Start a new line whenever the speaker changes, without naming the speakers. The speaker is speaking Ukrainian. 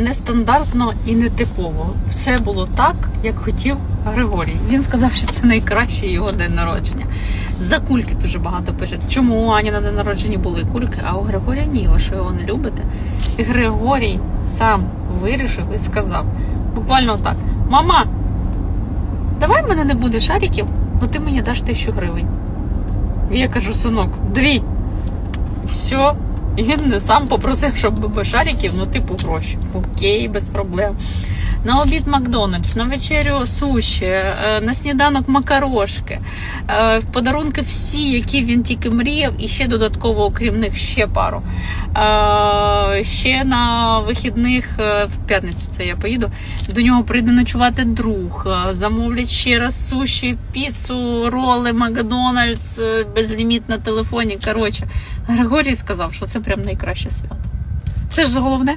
нестандартно і нетипово. Все було так, як хотів Григорій. Він сказав, що це найкращий його день народження. За кульки дуже багато пишуть. Чому у Ані на день народження були кульки, а у Григорія ні, ви що його не любите? І Григорій сам вирішив і сказав: буквально так: Мама, давай в мене не буде шариків, бо ти мені даш тисячу гривень. І я кажу, синок, дві. Все. І він сам попросив, щоб шариків, ну, типу, гроші. Окей, без проблем. На обід Макдональдс, на вечерю суші, е, на сніданок макарошки, е, подарунки всі, які він тільки мріяв, і ще додатково, окрім них, ще пару. Е, Ще на вихідних в п'ятницю це я поїду. До нього прийде ночувати друг, замовлять ще раз суші, піцу, роли, Макдональдс, безліміт на телефоні. Коротше, Григорій сказав, що це прям найкраще свято. Це ж головне.